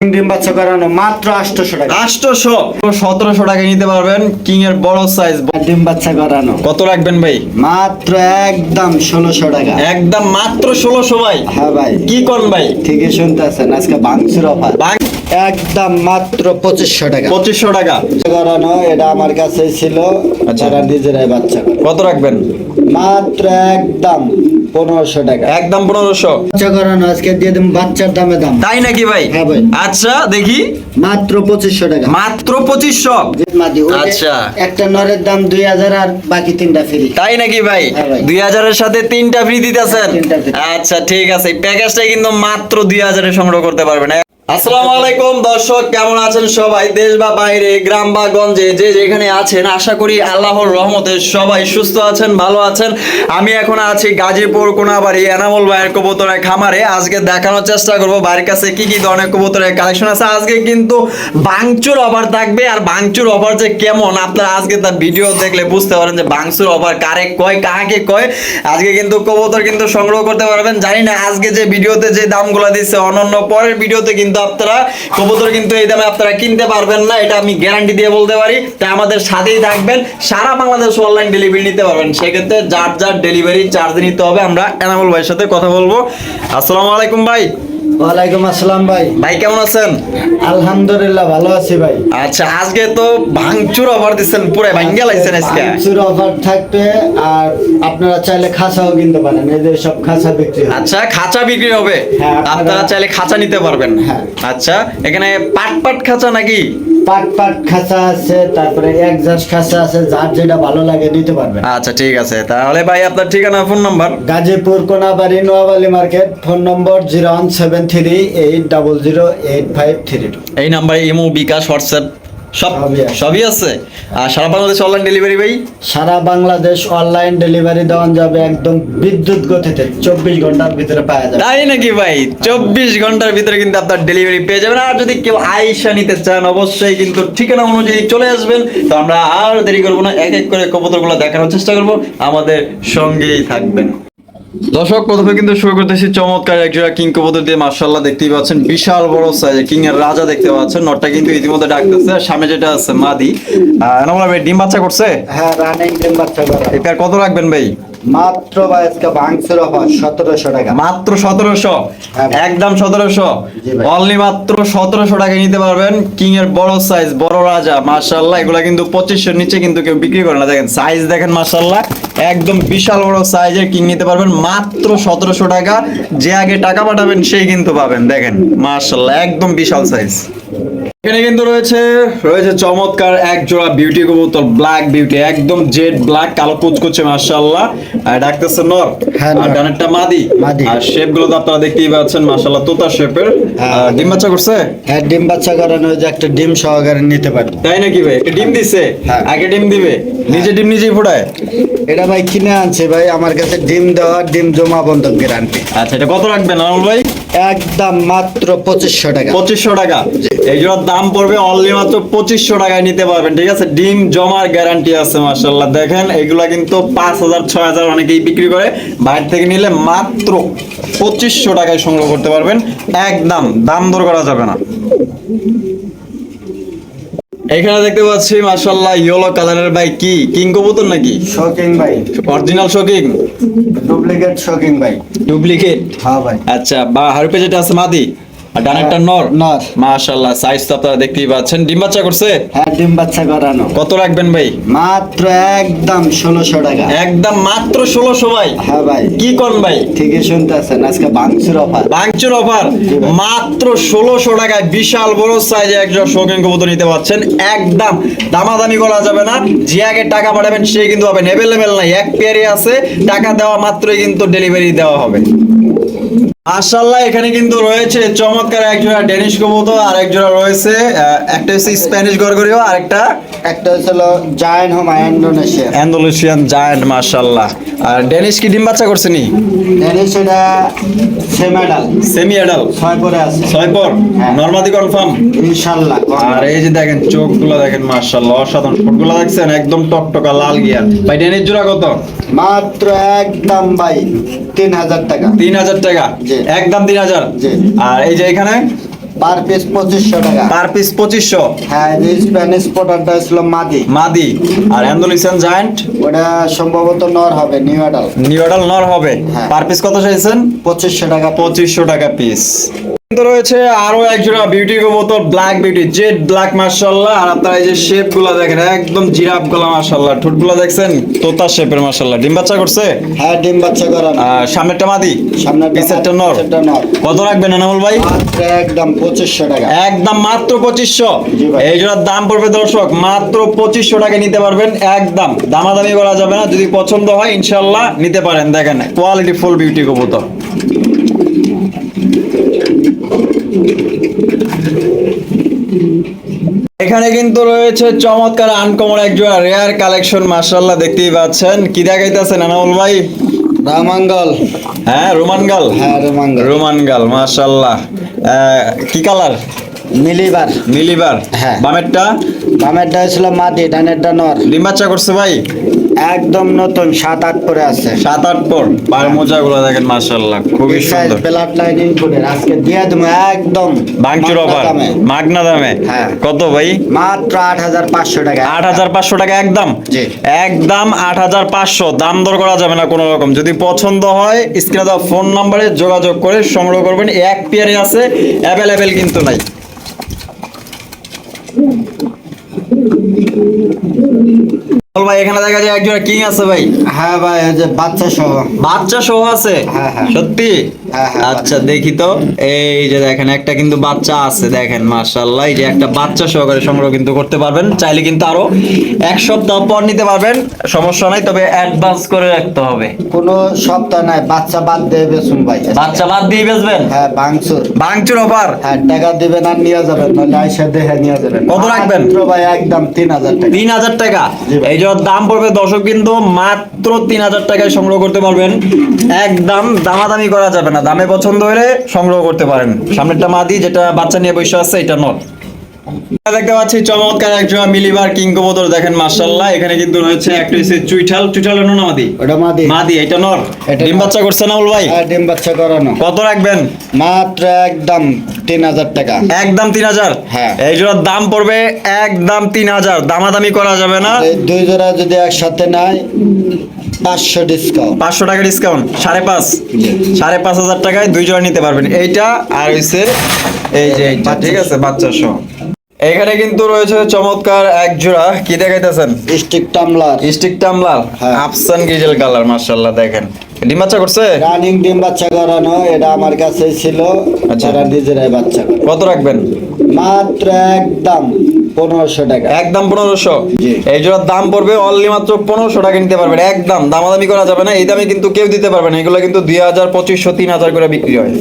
ডিম বাচ্চা করানো মাত্র আটশোশো টাকা। আটশোশো? সতেরোশো টাকা নিতে পারবেন কিং এর বড় সাইজ ডিম বাচ্চা করানো। কত রাখবেন ভাই? মাত্র একদম ষোলোশো টাকা। একদম মাত্র ষোলোশো ভাই। হ্যাঁ ভাই। কি ভাই? ঠিকই শুনতেছেন আজকে বাংসুর অফার। একদম মাত্র পঁচিশশো টাকা। পঁচিশশো টাকা। করানো এটা আমার কাছে ছিল। আচ্ছা। যারা নিজেরাই বাচ্চা কত রাখবেন? মাত্র একদম পনেরোশো টাকা। একদম পনেরোশো। বাচ্চা করানো আজকে দিয়ে দিন বাচ্চার দামে দাম। তাই নাকি ভাই? হ্যাঁ ভাই। আচ্ছা দেখি। মাত্র পঁচিশশো টাকা। মাত্র পঁচিশশো? আচ্ছা। একটা নরের দাম দুই হাজার আর বাকি তিনটা ফ্রি তাই নাকি ভাই? হ্যাঁ দুই হাজারের সাথে তিনটা ফ্রি দিতেছেন? আচ্ছা ঠিক আছে। প্যাকেজটা কিন্তু মাত্র দুই হাজারে সংগ্রহ করতে পারবেন। আসসালামু আলাইকুম দর্শক, কেমন আছেন সবাই? দেশ বা বাইরে, গ্রাম বা গঞ্জে, যে যেখানে আছেন, আশা করি আল্লাহর রহমতে সবাই সুস্থ আছেন, ভালো আছেন। আমি এখন আছি গাজীপুর কোনাবাড়ি ভাইয়ের কবুতরের খামারে। আজকে দেখানোর চেষ্টা করব বাড়ির কাছে কি কি ধরনের কবুতরের কালেকশন আছে। আজকে কিন্তু বাংচুর অফার থাকবে। আর বাংচুর অফার যে কেমন, আপনারা আজকে তার ভিডিও দেখলে বুঝতে পারেন যে বাংচুর অফার কারে কয় কাকে কয়। আজকে কিন্তু কবুতর কিন্তু সংগ্রহ করতে পারবেন। জানি না, আজকে যে ভিডিওতে যে দামগুলো দিচ্ছে, অনন্য পরের ভিডিওতে কিন্তু আপনারা কবুতর কিন্তু এই দামে আপনারা কিনতে পারবেন না, এটা আমি গ্যারান্টি দিয়ে বলতে পারি। তাই আমাদের সাথেই থাকবেন, সারা বাংলাদেশ অনলাইন ডেলিভারি নিতে পারবেন। সেক্ষেত্রে যার যার ডেলিভারি চার্জ নিতে হবে, আমরা এনামুল ভাইয়ের সাথে কথা বলব। আসসালামু আলাইকুম ভাই। ওয়ালাইকুম আসসালাম ভাই। ভাই কেমন আছেন? আলহামদুলিল্লাহ ভালো আছি ভাই। আচ্ছা আজকে তো ভাঙচুর অফার দিচ্ছেন পুরো ভাঙ্গা লাগছেন আজকে। ভাঙচুর অফার থাকবে আর আপনারা চাইলে খাঁচাও কিনতে পারেন এই যে সব খাঁচা বিক্রি। আচ্ছা খাঁচা বিক্রি হবে? হ্যাঁ, আপনারা চাইলে খাঁচা নিতে পারবেন। হ্যাঁ। আচ্ছা এখানে পাট পাট খাঁচা নাকি? পাট পাট খাঁচা আছে তারপরে একজাস্ট খাঁচা আছে যার যেটা ভালো লাগে নিতে পারবেন। আচ্ছা ঠিক আছে। তাহলে ভাই আপনার ঠিকানা phone number Gazipur Konabari Noyabali market phone number zero one seven three eight double zero eight five three two এই নাম্বারে ইমো বিকাশ হোয়াটসঅ্যাপ। সব সবই আছে। আর সারা বাংলাদেশ অনলাইন ডেলিভারি ভাই? সারা বাংলাদেশ অনলাইন ডেলিভারি দেওয়া যাবে একদম বিদ্যুৎ গতিতে। চব্বিশ ঘণ্টার ভিতরে পাওয়া যাবে। তাই নাকি ভাই? চব্বিশ ঘণ্টার ভিতরে কিন্তু আপনার ডেলিভারি পেয়ে যাবেন। আর যদি কেউ আইসা নিতে চান অবশ্যই কিন্তু ঠিকানা অনুযায়ী চলে আসবেন। তো আমরা আর দেরি করব না এক এক করে কবুতরগুলো দেখানোর চেষ্টা করব। আমাদের সঙ্গেই থাকবেন। দর্শক প্রথমে কিন্তু শুরু করতেছি চমৎকার একজোড়া কিং কবুতর দিয়ে মার্শাল্লাহ দেখতেই পাচ্ছেন বিশাল বড় সাইজ কিং এর রাজা দেখতে পাচ্ছেন। নটটা কিন্তু ইতিমধ্যে ডাকতেছে আর সামনে যেটা আছে মাদি। আহ, ভাই ডিম বাচ্চা করছে? হ্যাঁ রানিং ডিম বাচ্চা করা। পেয়ার কত রাখবেন ভাই? মাত্র বা আজকে ভাঙচুর অফার সতেরোশো টাকা। মাত্র সতেরোশো? হ্যাঁ। একদম সতেরোশো? অনলি মাত্র সতেরোশো টাকা নিতে পারবেন। কিং এর বড় সাইজ বড় রাজা মার্শাল্লাহ এগুলা কিন্তু পঁচিশশোর নিচে কিন্তু কেউ বিক্রি করে না। দেখেন সাইজ দেখেন মার্শাল্লাহ একদম বিশাল বড় সাইজের কিং নিতে পারবেন। মাত্র সতেরোশো টাকা। যে আগে টাকা পাঠাবেন সেই কিন্তু পাবেন। দেখেন মার্শাল্লাহ একদম বিশাল সাইজ এখানে কিন্তু রয়েছে রয়েছে চমৎকার এক জোড়া বিউটি কবুতর ব্ল্যাক বিউটি একদম জেড ব্ল্যাক কালো কুচকুচে মাশাআল্লাহ। আর ডাকতেছে নর। হ্যাঁ, আর ডানেরটা মাদি। মাদি। আর শেপগুলো তো আপনারা দেখতেই পাচ্ছেন মাশাআল্লাহ তোতা শেপের হ্যাঁ। ডিম বাচ্চা করছে? হ্যাঁ ডিম বাচ্চা করানো যে একটা ডিম সহকারে নিতে পারবে। তাই নাকি ভাই? একটা ডিম দিছে? হ্যাঁ। আগে ডিম দিবে? নিজে ডিম নিজেই ফোটায়? এটা ভাই কিনে আনছে ভাই আমার কাছে ডিম দেওয়া ডিম জমা বন্ধক গ্যারান্টি আচ্ছা এটা কত রাখবেন আমল ভাই? একদম মাত্র পঁচিশশো টাকা। পঁচিশশো টাকা। এই জোড়ার দাম পড়বে অনলি মাত্র পঁচিশশো টাকায় নিতে পারবেন, ঠিক আছে? ডিম জমার গ্যারান্টি আছে মার্শাল্লাহ দেখেন, এগুলা কিন্তু পাঁচ হাজার, ছয় হাজার অনেকেই বিক্রি করে। বাইরে থেকে নিলে মাত্র পঁচিশশো টাকায় সংগ্রহ করতে পারবেন। একদম, দাম দর করা যাবে না। এখানে দেখতে পাচ্ছি মাশাআল্লাহ ইয়েলো কালারের ভাই কি? কিং কবুতর নাকি? শকিং ভাই। অরিজিনাল শকিং ডুপ্লিকেট শকিং ভাই। ডুপ্লিকেট হ্যাঁ ভাই। আচ্ছা বা হারুপে যেটা আছে মাদি? আর ডানেরটা নর। নর। মাশাআল্লাহ সাইজ তো আপনারা দেখতেই পাচ্ছেন। ডিম বাচ্চা করছে? হ্যাঁ ডিম বাচ্চা করানো। কত রাখবেন ভাই? মাত্র একদম ষোলোশো টাকা। একদম মাত্র ষোলোশো ভাই। হ্যাঁ ভাই। কি কোন ভাই? ঠিকই শুনতেছেন আজকে ভাঙচুর অফার বাংচুর অফার মাত্র ষোলোশো টাকায় বিশাল বড় সাইজে একজন শৌখিন কবুতর নিতে পারছেন একদম দামাদামি করা যাবে না। যে আগে টাকা পাঠাবেন সে কিন্তু পাবেন অ্যাভেলেবেল নাই এক পেয়ারে আছে। টাকা দেওয়া মাত্রই কিন্তু ডেলিভারি দেওয়া হবে। মাশাল্লাহ এখানে কিন্তু রয়েছে চমৎকার একজোড়া ডেনিশ কবুতর আর একজোড়া রয়েছে একটা হচ্ছে স্প্যানিশ গরগরিও আর একটা? একটা হচ্ছিল giant home Indonesia Andalusian giant মাশাল্লাহ আর ডেনিশ কি ডিম বাচ্চা করছে নি? এর সেটা সেমেডাল সেমি অ্যাডাল ছয় করে আছে। ছয় পর? হ্যাঁ। নর্মাদি কনফার্ম ইনশাল্লাহ আর এই যে দেখেন চোখগুলো দেখেন মাশাআল্লাহ অসাধারণ। ঠোঁটগুলো দেখছেন? একদম টকটকা লাল গিয়ার। ভাই ডেনিশ জোড়া কত? মাত্র একদম ভাই তিন হাজার টাকা। তিন হাজার টাকা। একদম তিন হাজার। আর এই যে এখানে? পার পিস পঁচিশশো টাকা। পার পিস পঁচিশশো। হ্যাঁ এই স্প্যানিশ পোটারটা ছিল মাদি। মাদি। আর অ্যান্ডোলিসিয়ান জায়ান্ট ওটা সম্ভবত নর হবে নিউ অ্যাডাল নর হবে। হ্যাঁ। পার পিস কত চাইছেন? পঁচিশশো টাকা পঁচিশশো টাকা পিস রয়েছে আরও একজোড়া বিউটি কবুতর ব্ল্যাক বিউটি জেড ব্ল্যাক মার্শাল্লাহ আর আপনারা এই যে শেপগুলা দেখেন একদম জিরাফগুলা মার্শাল্লাহ ঠোঁটগুলা দেখছেন? তোতা শেপের মার্শাল্লাহ ডিম বাচ্চা করছে? হ্যাঁ ডিম বাচ্চা আর সামনেরটা মাদি? সামনে পিছেরটা নর? কত রাখবেন এনামুল ভাই? একদম পঁচিশশো টাকা। একদম মাত্র পঁচিশশো? এই জোড়ার দাম পড়বে দর্শক মাত্র পঁচিশশো টাকা নিতে পারবেন। একদম দামাদামি করা যাবে না। যদি পছন্দ হয় ইনশাল্লাহ নিতে পারেন। দেখেন কোয়ালিটি ফুল বিউটি কবুতর। এখানে কিন্তু রয়েছে চমৎকার আনকমন এক জোড়া রেয়ার কালেকশন মার্শাল্লাহ দেখতেই পাচ্ছেন। কি দেখাইতেছেন আনাউল ভাই? রামাঙ্গল হ্যাঁ রোমান গাল হ্যাঁ রামাঙ্গল রোমান গাল মার্শাল্লাহ কি কালার মিলিবার। মিলিবার। হ্যাঁ। বামেরটা? বামেরটা ছিল মাটি ডানেরটা নর। ডিম বাচ্চা করছে ভাই? একদম নতুন সাত আট করে আছে। সাত আট পর বার মোজা গুলো দেখেন মার্শাল্লাহ খুবই সুন্দর। ব্লাড লাইনিং করে আজকে দিয়ে দেবো একদম ভাঙচুর অফার মাগনা দামে। হ্যাঁ। কত ভাই? মাত্র আট হাজার পাঁচশো টাকা আট হাজার পাঁচশো টাকা একদম? জি। একদম আট হাজার পাঁচশো দাম দর করা যাবে না কোনো রকম। যদি পছন্দ হয় স্ক্রিনে দেওয়া ফোন নাম্বারে যোগাযোগ করে সংগ্রহ করবেন। এক পেয়ারে আছে অ্যাভেলেবেল কিন্তু নাই। বল ভাই এখানে দেখা যায় একজন কিং আছে ভাই। হ্যাঁ ভাই যে বাচ্চা সহ। বাচ্চা সহ আছে? হ্যাঁ, হ্যাঁ। সত্যি? হ্যাঁ, আচ্ছা দেখি তো। এই যে দেখেন একটা কিন্তু বাচ্চা আছে দেখেন মাশাআল্লাহ। এই যে একটা বাচ্চা সহকারে সংগ্রহ কিন্তু করতে পারবেন। চাইলে কিন্তু আরও এক সপ্তাহ পর নিতে পারবেন। সমস্যা নাই তবে অ্যাডভান্স করে রাখতে হবে। কোনো সপ্তাহ নাই বাচ্চা বাদ দিয়ে বেসুন ভাই। বাচ্চা বাদ দিয়ে বেচবেন? হ্যাঁ বাংসুর ভাঙচুর অফার? হ্যাঁ টাকা দিবেন আর নিয়ে যাবেন নাহলে আইসা দেখে নিয়ে যাবেন। কত রাখবেন? ভাই একদম তিন হাজার টাকা। তিন হাজার টাকা? এই যে দাম পড়বে দর্শক কিন্তু মাত্র তিন হাজার টাকায় সংগ্রহ করতে পারবেন। একদম দামাদামি করা যাবে না। দামে পছন্দ হলে সংগ্রহ করতে পারেন। সামনেরটা মাদি, যেটা বাচ্চা নিয়ে বসে আছে, এটা নট দেখতে পাচ্ছি চমৎকার একজন মিলিবার কিং কবুতর দেখেন মাশাআল্লাহ এখানে কিন্তু রয়েছে একটা হচ্ছে চুইঠাল চুইঠাল হলো না মাদি। ওটা মাদি। মাদি এটা নর। ডিম বাচ্চা করছে না ভাই হ্যাঁ ডিম বাচ্চা করানো। কত রাখবেন? মাত্র একদম তিন হাজার টাকা। একদম তিন হাজার? হ্যাঁ। এই জোড়ার দাম পড়বে একদম তিন হাজার। দামাদামি করা যাবে না। দুই জোড়া যদি একসাথে নাই পাঁচশো ডিসকাউন্ট পাঁচশো টাকা ডিসকাউন্ট সাড়ে পাঁচ। সাড়ে পাঁচ হাজার টাকায় দুই জোড়া নিতে পারবেন। এইটা আর হইছে এই যে ঠিক আছে বাচ্চা সহ। এখানে কিন্তু রয়েছে চমৎকার এক জোড়া কি দেখাইতেছেন? Stick tumbler. Stick tumbler? হ্যাঁ। আফসান গিজেল কালার মাশাআল্লাহ দেখেন। ডিম বাচ্চা করছে? রানিং ডিম বাচ্চা করানো এটা আমার কাছে ছিল। আচ্ছা। নিজেরাই বাচ্চা কত রাখবেন? মাত্র একদম পনেরোশো টাকা। একদম পনেরোশো? এই জোড়ার দাম পড়বে অনলি মাত্র পনেরোশো টাকা নিতে পারবেন। একদম দামাদামি করা যাবে না। এই দামে কিন্তু কেউ দিতে পারবে না। এগুলো কিন্তু দুই হাজার পঁচিশশো তিন হাজার করে বিক্রি হয়।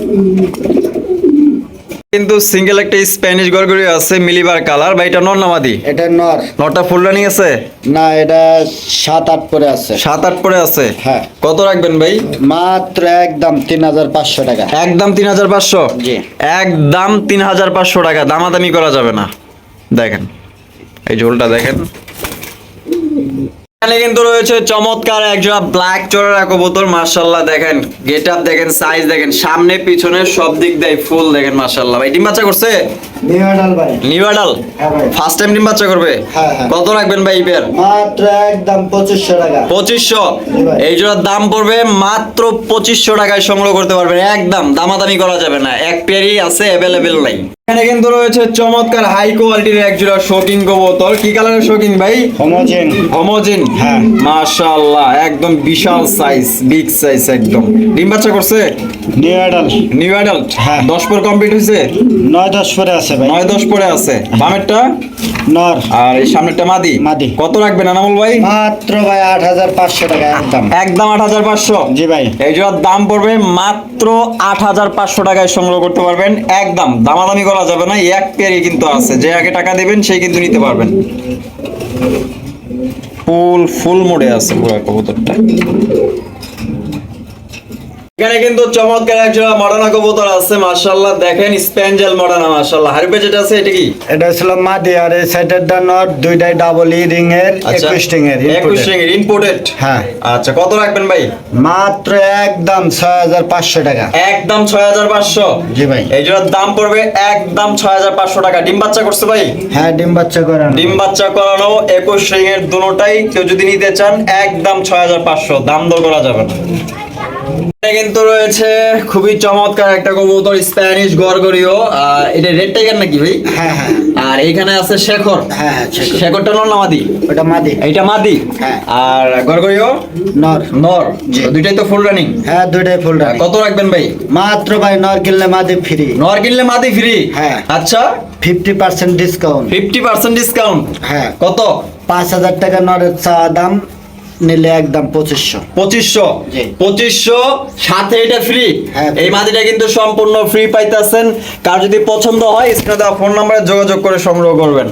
কিন্তু সিঙ্গেল একটা স্প্যানিশ গরগরি আছে মিলিবার কালার বা এটা নর নামাদি এটা নর। নটা ফুল রানিং আছে? না এটা সাত আট পরে আছে। সাত আট পরে আছে? হ্যাঁ। কত রাখবেন ভাই? মাত্র একদম তিন হাজার পাঁচশো টাকা। একদম তিন হাজার পাঁচশো? জি। একদম তিন হাজার পাঁচশো টাকা। দামাদামি করা যাবে না। দেখেন। এই ঝোলটা দেখেন। এখানে কিন্তু রয়েছে চমৎকার একজোড়া ব্ল্যাক চোরা কবুতর মার্শাল্লাহ দেখেন গেট আপ দেখেন সাইজ দেখেন, সামনে, পিছনে সব দিক দিয়ে ফুল দেখেন মার্শাল্লাহ ভাই, ডিম বাচ্চা করছে? নিউডাল ভাই। নিউ অ্যাডাল হ্যাঁ ভাই। ফার্স্ট টাইম ডিম বাচ্চা করবে? হ্যাঁ, হ্যাঁ। কত রাখবেন ভাই ইপের মাত্র একদম পঁচিশশো টাকা। পঁচিশশো? জি ভাই। এই জোড়ার দাম পড়বে মাত্র পঁচিশশো টাকায় সংগ্রহ করতে পারবেন। একদম দামাদামি করা যাবে না। এক পেয়ারই আছে অ্যাভেলেবেল নাই। এখানে কিন্তু রয়েছে চমৎকার হাই কোয়ালিটির এক জোড়া শৌকিং কবুতর। কি কালারের শৌকিং ভাই? হোমোজেন হোমোজিন হ্যাঁ। মাশাআল্লাহ একদম বিশাল সাইজ বিগ সাইজ একদম। ডিম বাচ্চা করছে? নিউডাল নিউ অ্যাডাল্ট হ্যাঁ। দশ পর কমপ্লিট হয়েছে? নয় দশ করে আছে। ভাই। নয় দশ পরে আছে। বামেরটা? নর। আর এই সামনেরটা মাদি? মাদি। কত রাখবেন আনামুল ভাই? মাত্র ভাই আট হাজার পাঁচশো টাকা একদম। একদম আট হাজার পাঁচশো। জি ভাই। এই জোড়ার দাম পড়বে মাত্র আট হাজার পাঁচশো টাকায় সংগ্রহ করতে পারবেন। একদম দামাদামি করা যাবে না এক পেয়ারই কিন্তু আছে। যে আগে টাকা দেবেন সেই কিন্তু নিতে পারবেন। ফুল ফুল মোডে আছে পুরো কবুতরটা। এখানে কিন্তু চমৎকার মডার্না কবুতর আছে মাশাআল্লাহ। দেখেন স্প্যাঞ্জেল মাশাআল্লাহ। হারিপে যেটা আছে এটা কি? এটা মাদি আর এই সাইডের দা নট দুইটাই ডাবল ই রিং এর একুশ রিং এর একুশ রিং এর ইম্পোর্টেড হ্যাঁ। আচ্ছা কত রাখবেন ভাই? মাত্র একদম ছয় হাজার পাঁচশো টাকা। একদম ছয় হাজার পাঁচশো? জি ভাই। এই জোড়ার দাম পড়বে একদম ছয় হাজার পাঁচশো টাকা। ডিম বাচ্চা করছে ভাই? হ্যাঁ ডিম বাচ্চা করানো। ডিম বাচ্চা করানো একুশ রিং এর দুটোটাই কেউ যদি নিতে চান একদম ছয় হাজার পাঁচশো। দাম দর করা যাবে না। কিন্তু রয়েছে খুবই চমৎকার একটা কবুতর স্প্যানিশ গরগরিও এটা রেড টাইগার নাকি ভাই? হ্যাঁ হ্যাঁ। আর এইখানে আছে শেখর। হ্যাঁ হ্যাঁ শেখরটা নর না মাদি। ওটা মাদি। এইটা মাদি। হ্যাঁ। আর গরগরিও নর। নর। দুইটাই তো ফুল রানিং হ্যাঁ দুইটাই ফুল রানিং কত রাখবেন ভাই? মাত্র ভাই নর কিনলে মাদি ফ্রি নর কিনলে মাদি ফ্রি হ্যাঁ। আচ্ছা। Fifty percent discount fifty percent discount হ্যাঁ। কত? পাঁচ হাজার টাকা নরের চা দাম। নিলে একদম পঁচিশশো। পঁচিশশো? পঁচিশশো? সাথে এটা ফ্রি হ্যাঁ, এই মাদিটা কিন্তু সম্পূর্ণ ফ্রি পাইতেছেন। কার যদি পছন্দ হয় স্ক্রিনে দেওয়া ফোন নাম্বারে যোগাযোগ করে সংগ্রহ করবেন।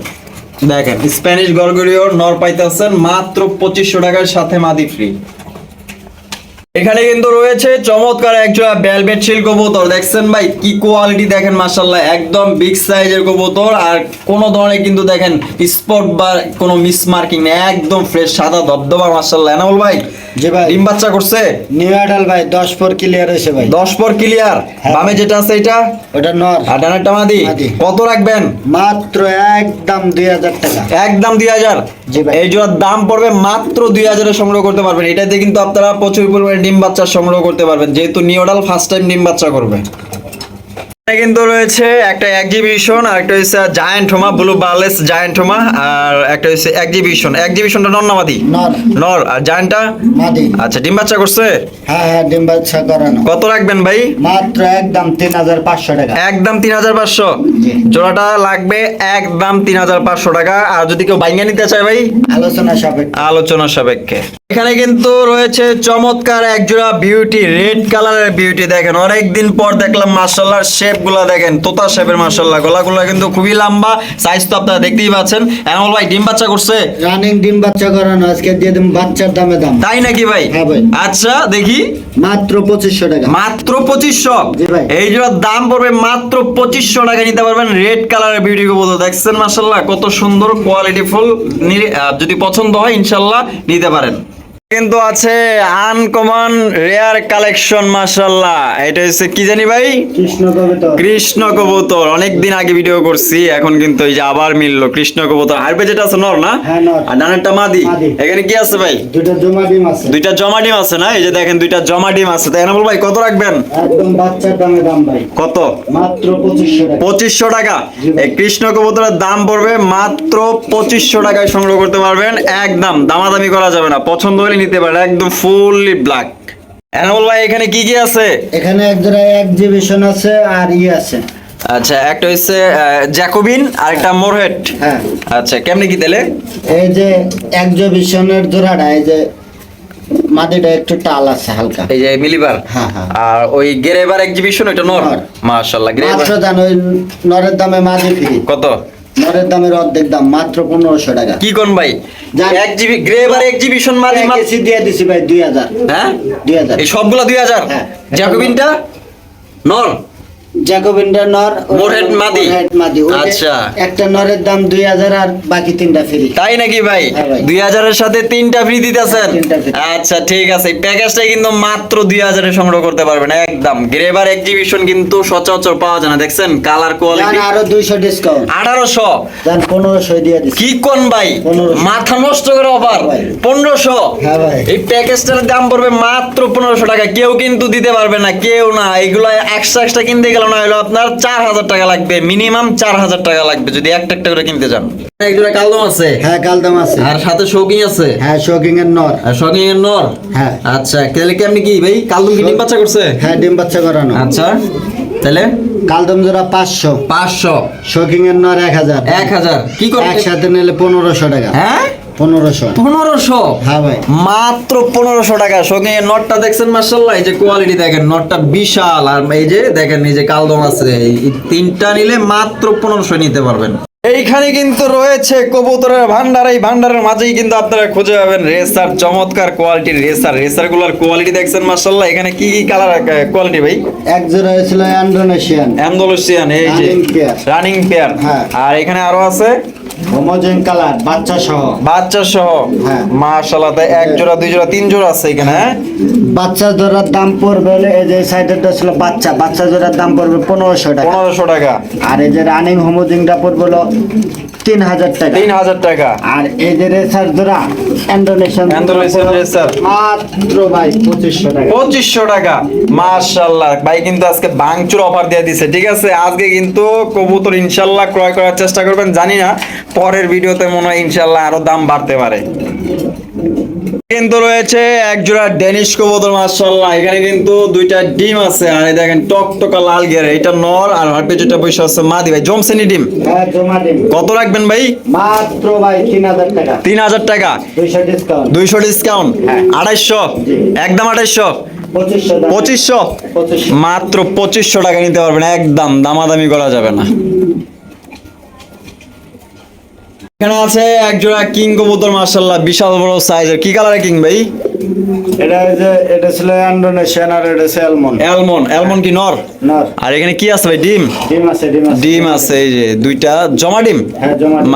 দেখেন স্প্যানিশ গরগরিও নর পাইতেছেন মাত্র পঁচিশশো টাকার সাথে মাদি ফ্রি এখানে কিন্তু রয়েছে চমৎকার একজোড়া ভেলভেট শিল কবুতর। দেখছেন ভাই কি কোয়ালিটি দেখেন মাশাল্লাহ একদম বিগ সাইজের কবুতর। আর কোন ধরনের কিন্তু দেখেন স্পট বা কোনো মিস মার্কিং নেই একদম ফ্রেশ সাদা ধবধবা মাশাল্লাহ এনামুল ভাই জি ভাই। ডিম বাচ্চা করছে? নিউ আডাল ভাই দশ পর ক্লিয়ার হয়েছে ভাই। দশ পর ক্লিয়ার। বামে যেটা আছে এটা? ওটা নর। আর ডানারটা মাদি। কত রাখবেন? মাত্র একদম দুই হাজার টাকা। একদম দুই হাজার। জি ভাই। এই জোড়ার দাম পড়বে মাত্র দুই হাজারে সংগ্রহ করতে পারবেন। এটাতে কিন্তু আপনারা প্রচুর পরিমাণে ডিম বাচ্চা সংগ্রহ করতে পারবেন। যেহেতু নিওডাল ফার্স্ট টাইম ডিম বাচ্চা করবে। এখানে কিন্তু রয়েছে একটা এক্সিবিশন আর একটা হচ্ছে জায়ান্ট হোমা ব্লু বার্লেস জায়ান্ট হোমা আর একটা হচ্ছে এক্সিবিশন এক্সিবিশনটা নর নর। আর জায়ান্টটা আচ্ছা ডিম বাচ্চা করছে? হ্যাঁ হ্যাঁ ডিম বাচ্চা করানো কত রাখবেন ভাই? মাত্র একদম তিন হাজার পাঁচশো টাকা। একদম তিন হাজার পাঁচশো। জি। জোড়াটা লাগবে একদম তিন হাজার পাঁচশো টাকা। আর যদি কেউ বাইঙ্গা নিতে চায় ভাই? আলোচনা সাপেক্ষ। আলোচনা সাপেক্ষে। এখানে কিন্তু রয়েছে চমৎকার একজোড়া বিউটি রেড কালারের বিউটি দেখেন। অনেকদিন পর দেখলাম মার্শাল্লাহ শেপগুলা দেখেন তোতা শেপের মার্শাল্লাহ গলাগুলা কিন্তু খুবই লম্বা সাইজ তো আপনারা দেখতেই পাচ্ছেন। এমন ভাই ডিম বাচ্চা করছে? রানিং ডিম বাচ্চা করানো আজকে দিয়ে দিন বাচ্চার দামে দাম। তাই নাকি ভাই? হ্যাঁ ভাই। আচ্ছা দেখি। মাত্র পঁচিশশো টাকা। মাত্র পঁচিশশো? জি ভাই। এই জোড়ার দাম পড়বে মাত্র পঁচিশশো টাকা নিতে পারবেন রেড কালারের বিউটি কবুতর। দেখছেন মাসাল্লাহ কত সুন্দর কোয়ালিটি ফুল যদি পছন্দ হয় ইনশাল্লাহ নিতে পারেন। কিন্তু আছে আনকমন রেয়ার কালেকশন মাসাল্লাহ এটা হচ্ছে কি জানি ভাই? কৃষ্ণ কবিতা কৃষ্ণ কবুতর। অনেকদিন আগে ভিডিও করছি এখন কিন্তু এই যে আবার মিললো কৃষ্ণ কবুতর। হারবে যেটা আছে নর না? হ্যাঁ, নর। আর ডানেরটা মাদি। এখানে কি আছে ভাই? দুটো জমা ডিম আছে। দুইটা জমা ডিম আছে না? এই যে দেখেন দুইটা জমা ডিম আছে। তাই এনামুল ভাই কত রাখবেন? একদম বাচ্চার দামে দাম ভাই। কত? মাত্র পঁচিশশো টাকা। পঁচিশশো টাকা। এই কৃষ্ণ কবুতরের দাম পড়বে মাত্র পঁচিশশো টাকায় সংগ্রহ করতে পারবেন। একদম দামাদামি করা যাবে না। পছন্দ হলে নিতে পারেন একদম ফুললি ব্ল্যাক এনামুল ভাই এখানে কি কি আছে? এখানে এক জোড়া এক্সিবিশন আছে আর ই আছে। আচ্ছা একটা হচ্ছে জ্যাকোবিন আর একটা মোরহেড হ্যাঁ। আচ্ছা কেমনে কি দিলে এই যে এক্সিবিশনের জোড়াটা এই যে মাটিটা একটু টাল আছে হালকা। এই যে মিলিবার? হ্যাঁ, হ্যাঁ। আর ওই গেরেবার এক্সিবিশন ওইটা নর। মাশাআল্লাহ মাত্র গ্রেবার জান নরের দামে ফ্রি। কত? নরের দামের অর্ধেক দাম মাত্র পনেরোশো টাকা। কি কোন ভাই। এক জিবি গ্রেভার এক্সিবিশন মাত্র কেজি দিয়ে দিছি ভাই দুই হাজার। হ্যাঁ? দুই হাজার। এই সবগুলো দুই হাজার? হ্যাঁ। জ্যাকোবিনটা? নর জ্যাকোবিনটা নর মোরহেড মাদি। মাদি। আচ্ছা। একটা নরের দাম দুই হাজার আর বাকি তিনটা ফ্রি তাই নাকি ভাই? হ্যাঁ ভাই। দুই হাজারের সাথে তিনটা ফ্রি দিতেছেন? আচ্ছা ঠিক আছে। এই প্যাকেজটাই কিন্তু মাত্র দুই হাজারে সংগ্রহ করতে পারবেন একদম। গ্রেভার এক্সিবিশন কিন্তু সচরাচর পাওয়া যায় না দেখছেন? কালার কোয়ালিটি আরও দুইশো ডিসকাউন্ট আঠারোশো। জান পনেরোশো দিয়ে দিছি। কি কোন ভাই? মাথা নষ্ট করে অফার ভাই। পনেরোশো। হ্যাঁ ভাই। এই প্যাকেজটার দাম পড়বে মাত্র পনেরোশো টাকা। কেউ কিন্তু দিতে পারবে না কেউ না। এগুলো এক্সট্রা এক্সট্রা কিনতে গেলে না হলো আপনার চার হাজার টাকা লাগবে মিনিমাম চার হাজার টাকা লাগবে যদি একটা একটা করে কিনতে চান। একজোড়া কালদম আছে। হ্যাঁ কালদাম আছে। আর সাথে শৌকিং আছে? হ্যাঁ শোকিং এর নর। আর শৌকিং এর নর? হ্যাঁ। আচ্ছা তাহলে কেমনি কি ভাই কালদম কি ডিম বাচ্চা করছে? হ্যাঁ ডিম বাচ্চা করানো। আচ্ছা তাহলে? কালদম জোড়া পাঁচশো। পাঁচশো। শোকিং এর নর এক হাজার। এক হাজার। কি করে? একসাথে নিলে পনেরোশো টাকা। হ্যাঁ? পনেরোশো। পনেরোশো? হ্যাঁ ভাই। মাত্র পনেরোশো টাকা। সঙ্গে নটটা দেখছেন মার্শাল্লাহ এই যে কোয়ালিটি দেখেন নটটা বিশাল। আর এই যে দেখেন এই যে কালদম আছে এই তিনটা নিলে মাত্র পনেরোশো নিতে পারবেন। এইখানে কিন্তু রয়েছে কবুতরের ভান্ডার। এই ভান্ডারের মাঝেই কিন্তু আপনারা খুঁজে পাবেন রেসার চমৎকার কোয়ালিটির রেসার। রেসারগুলোর কোয়ালিটি দেখছেন মার্শাল্লাহ এখানে কি কি কালার কোয়ালিটি ভাই? এক জোড়া হয়েছিল ইন্ডোনেশিয়ান অ্যান্ডালুসিয়ান এই যে রানিং পেয়ার হ্যাঁ। আর এখানে আরও আছে? হোমোজেন কালার বাচ্চা সহ। বাচ্চা সহ? হ্যাঁ। মাশাআল্লাহ তাই এক জোড়া দুই জোড়া তিন জোড়া আছে এখানে হ্যাঁ? বাচ্চা জোড়ার দাম পড়বে হলো এই যে সাইডেরটা ছিল বাচ্চা বাচ্চা জোড়ার দাম পড়বে পনেরোশো টাকা। পনেরোশো টাকা। আর এই যে রানিং হোমোজেনটা পড়বে হলো তিন হাজার টাকা। তিন হাজার টাকা। আর এই যে রেসার জোড়া ইন্ডোনেশিয়ান Indonesian রেসার মাত্র ভাই পঁচিশশো টাকা। পঁচিশশো টাকা। মার্শাল্লাহ ভাই কিন্তু আজকে বাংচুর অফার দিয়ে দিছে ঠিক আছে? আজকে কিন্তু কবুতর ইনশাল্লাহ ক্রয় করার চেষ্টা করবেন জানি না। পরের ভিডিওতে মনে হয় ইনশাল্লাহ আরও দাম বাড়তে পারে। কিন্তু রয়েছে এক জোড়া ডেনিশ কবুতর মার্শাল্লাহ এখানে কিন্তু দুইটা ডিম আছে। আর এই দেখেন টকটকা লাল গেরে। এটা নর আর হারপে যেটা পয়সা আছে মাদি ভাই। জমসেনি ডিম? হ্যাঁ জমা দিন কত রাখবেন ভাই? মাত্র ভাই তিন হাজার টাকা। তিন হাজার টাকা? দুইশো ডিসকাউন্ট দুইশো ডিসকাউন্ট হ্যাঁ। আড়াইশো? একদম আড়াইশো? পঁচিশশো টাকা পঁচিশশো? পঁচিশশো। মাত্র পঁচিশশো টাকা নিতে পারবেন। একদম দামাদামি করা যাবে না। এখানে আছে এক জোড়া কিং কবুতর মার্শাল্লাহ বিশাল বড় সাইজের। কি কালারের কিং ভাই? এটা যে এটা ছিল ইন্ডোনেশিয়ান আর এটা স্যালমন অ্যালমন অ্যালমন কি নর? নর। আর এখানে কি আছে ভাই ডিম? ডিম আছে ডিম আছে। ডিম আছে এই যে দুইটা। জমা ডিম? হ্যাঁ জমা দিন।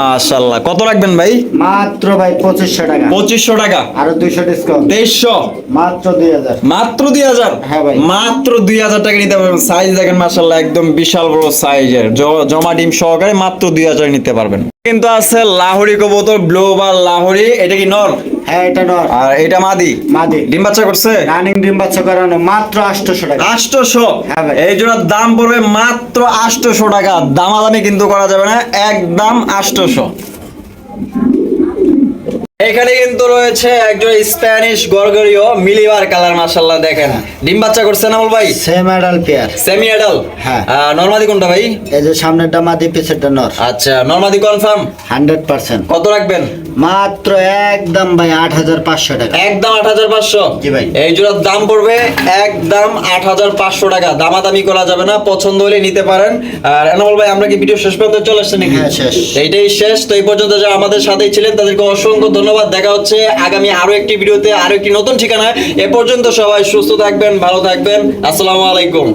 কত রাখবেন ভাই? মাত্র ভাই পঁচিশশো টাকা। আরও ডিসকাউন্ট মাত্র হ্যাঁ ভাই। মাত্র দুই হাজার টাকা নিতে পারবেন। সাইজ দেখেন একদম বিশাল বড় সাইজের। জমা ডিম সহকারে মাত্র দুই হাজার নিতে পারবেন। কিন্তু আছে লাহোরি কবুতর ব্লু বা লাহুরি। এটা কি নর? হ্যাঁ এটা নর। আর এটা মাদি? মাদি। ডিম বাচ্চা করছে? রানিং ডিম বাচ্চা করানো মাত্র আটশোশো টাকা। আটশোশো? হ্যাঁ ভাই। এই জোড়ার দাম পড়বে মাত্র আটশোশো টাকা। দামাদামি কিন্তু করা যাবে না একদম আটশোশো। এখানে কিন্তু রয়েছে একজন স্প্যানিশ গরগরিও মিলিবার কালার মাসাল্লাহ দেখেন। ডিম বাচ্চা করছে না বল ভাই? Semi adult pair semi adult হ্যাঁ। নর্মাদি কোনটা ভাই? এই যে সামনেরটা মাদি পিছেরটা নর। আচ্ছা নর্মাদি কনফার্ম হান্ড্রেড পার্সেন্ট। কত রাখবেন? মাত্র একদম ভাই আট হাজার পাঁচশো টাকা। একদম আট হাজার পাঁচশো। জি ভাই। এই জোড়ার দাম পড়বে একদম আট হাজার পাঁচশো টাকা। দামাদামি করা যাবে না পছন্দ হলে নিতে পারেন। আর এনামল ভাই আমরা কি ভিডিও শেষ পর্যন্ত চলে আসছে নাকি? হ্যাঁ, শেষ। এইটাই শেষ। তো এই পর্যন্ত যারা আমাদের সাথেই ছিলেন তাদেরকে অসংখ্য ধন্যবাদ। দেখা হচ্ছে আগামী আরও একটি ভিডিওতে আরও একটি নতুন ঠিকানায়। এ পর্যন্ত সবাই সুস্থ থাকবেন ভালো থাকবেন। আসসালামু আলাইকুম।